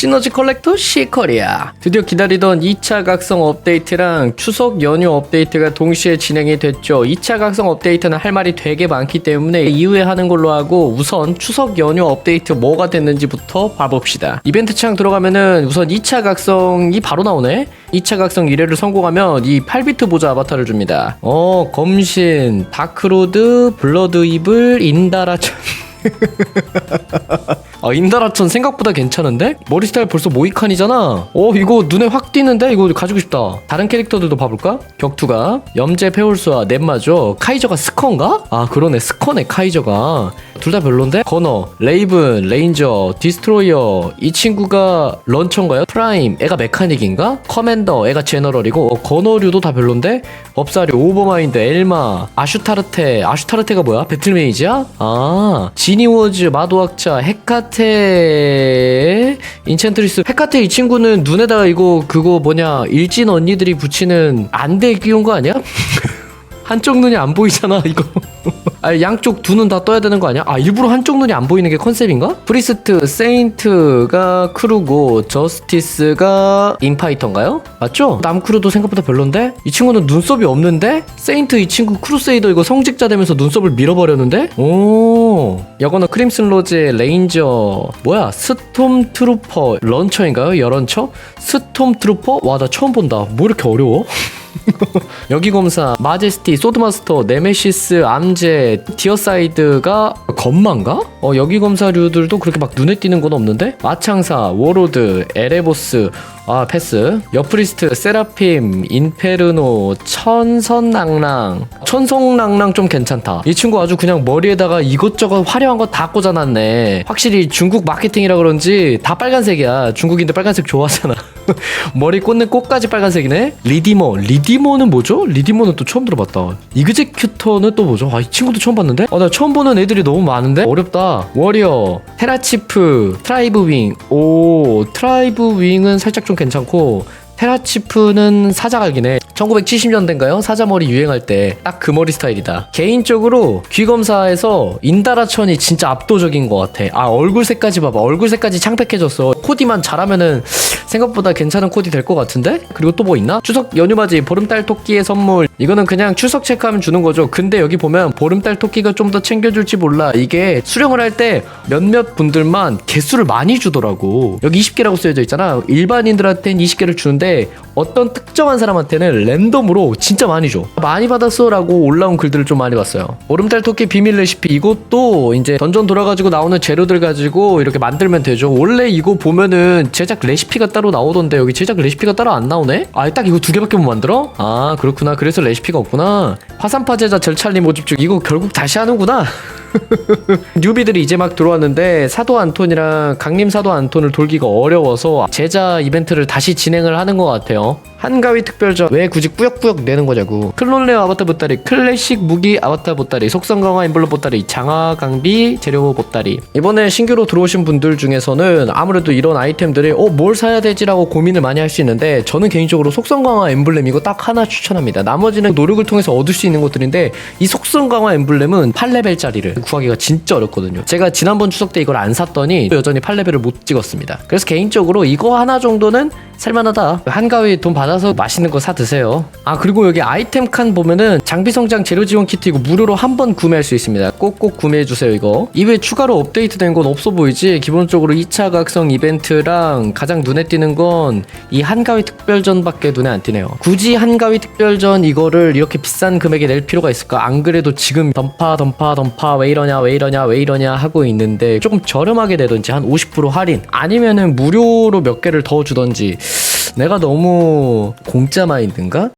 시너지 컬렉터 시커리아. 드디어 기다리던 2차 각성 업데이트랑 추석 연휴 업데이트가 동시에 진행이 됐죠. 2차 각성 업데이트는 할 말이 되게 많기 때문에 이후에 하는 걸로 하고 우선 추석 연휴 업데이트 뭐가 됐는지부터 봐봅시다. 이벤트 창 들어가면은 우선 2차 각성이 바로 나오네. 2차 각성 1회를 성공하면 이 8비트 보자 아바타를 줍니다. 어 검신 다크로드 블러드 이블 인다라 천 아 인다라천 생각보다 괜찮은데? 머리 스타일 벌써 모이칸이잖아 어 이거 눈에 확 띄는데? 이거 가지고 싶다 다른 캐릭터들도 봐볼까? 격투가 염제 페올스와 넷마죠 카이저가 스커인가? 아 그러네 스커네 카이저가 둘 다 별론데? 거너 레이븐 레인저 디스트로이어 이 친구가 런처인가요? 프라임 애가 메카닉인가? 커맨더 애가 제너럴이고 어, 거너류도 다 별론데? 법사류 오버마인드 엘마 아슈타르테 아슈타르테가 뭐야? 배틀메이지야? 아 지니워즈 마도학자 헤카 테 인챈트리스 헤카테 이 친구는 눈에다가 이거 그거 뭐냐 일진 언니들이 붙이는 안대 끼운 거 아니야? 한쪽 눈이 안 보이잖아 이거 아 양쪽 두 눈 다 떠야 되는 거 아니야? 아 일부러 한쪽 눈이 안 보이는 게 컨셉인가? 프리스트, 세인트가 크루고 저스티스가 인파이터인가요? 맞죠? 남크루도 생각보다 별론데? 이 친구는 눈썹이 없는데? 세인트 이 친구 크루세이더 이거 성직자 되면서 눈썹을 밀어버렸는데? 오 이거는 크림슨 로즈의 레인저 뭐야 스톰 트루퍼 런처인가요? 여런처? 스톰 트루퍼? 와 나 처음 본다 뭐 이렇게 어려워? 여기 검사 마제스티 소드마스터 네메시스 암제 디어사이드가 건만가? 어 여기 검사류들도 그렇게 막 눈에 띄는 건 없는데? 마창사 워로드 에레보스 아 패스. 여프리스트 세라핌 인페르노 천선낭랑 천성낭랑 좀 괜찮다. 이 친구 아주 그냥 머리에다가 이것저것 화려한 거 다 꽂아놨네. 확실히 중국 마케팅이라 그런지 다 빨간색이야. 중국인들 빨간색 좋아하잖아 머리 꽂는 꽃까지 빨간색이네 리디머 리디머는 뭐죠? 리디머는 또 처음 들어봤다 이그제큐터는 또 뭐죠? 아 이 친구도 처음 봤는데? 아나 처음 보는 애들이 너무 많은데? 어렵다 워리어 테라치프 트라이브 윙 오 트라이브 윙은 살짝 좀 괜찮고 테라치프는 사자각이네 1970년대인가요? 사자머리 유행할 때 딱 그 머리 스타일이다 개인적으로 귀 검사에서 인다라천이 진짜 압도적인 것 같아 아 얼굴 색까지 봐봐 얼굴 색까지 창백해졌어 코디만 잘하면은 생각보다 괜찮은 코디 될 것 같은데? 그리고 또 뭐 있나? 추석 연휴 맞이 보름달 토끼의 선물 이거는 그냥 추석 체크하면 주는 거죠. 근데 여기 보면 보름달 토끼가 좀 더 챙겨줄지 몰라. 이게 수령을 할 때 몇몇 분들만 개수를 많이 주더라고. 여기 20개라고 쓰여져 있잖아. 일반인들한테는 20개를 주는데 어떤 특정한 사람한테는 랜덤으로 진짜 많이 줘. 많이 받았어 라고 올라온 글들을 좀 많이 봤어요. 보름달 토끼 비밀 레시피 이것도 이제 던전 돌아가지고 나오는 재료들 가지고 이렇게 만들면 되죠. 원래 이거 보면은 제작 레시피가 따로 나오던데 여기 제작 레시피가 따로 안 나오네? 아 딱 이거 두 개밖에 못 만들어? 아 그렇구나. 그래서 레시피가 없구나. 화산파제자 절찰리 모집 중 이거 결국 다시 하는구나 뉴비들이 이제 막 들어왔는데 사도 안톤이랑 강림 사도 안톤을 돌기가 어려워서 제자 이벤트를 다시 진행을 하는 것 같아요. 한가위 특별전. 왜 굳이 꾸역꾸역 내는 거냐고. 클론레어 아바타 보따리 클래식 무기 아바타 보따리 속성 강화 엠블럼 보따리 장화 강비 재료 보따리. 이번에 신규로 들어오신 분들 중에서는 아무래도 이런 아이템들이 어뭘 사야 되지라고 고민을 많이 할 수 있는데 저는 개인적으로 속성 강화 엠블렘 이거 딱 하나 추천합니다. 나머지는 노력을 통해서 얻을 수 있는 것들인데 이 속성 강화 엠블렘은 8레벨짜리를 구하기가 진짜 어렵거든요. 제가 지난번 추석 때 이걸 안 샀더니 여전히 8레벨을 못 찍었습니다. 그래서 개인적으로 이거 하나 정도는 살만하다. 한가위 돈 받아서 맛있는 거 사 드세요. 아 그리고 여기 아이템 칸 보면은 장비 성장 재료 지원 키트 이거 무료로 한 번 구매할 수 있습니다. 꼭꼭 구매해 주세요 이거. 이외에 추가로 업데이트 된 건 없어 보이지? 기본적으로 2차 각성 이벤트랑 가장 눈에 띄는 건 이 한가위 특별전밖에 눈에 안 띄네요. 굳이 한가위 특별전 이거를 이렇게 비싼 금액에 낼 필요가 있을까? 안 그래도 지금 던파 던파 던파 왜 이러냐 왜 이러냐 왜 이러냐 하고 있는데 조금 저렴하게 내던지 한 50% 할인. 아니면은 무료로 몇 개를 더 주던지 내가 너무 공짜 마인드인가?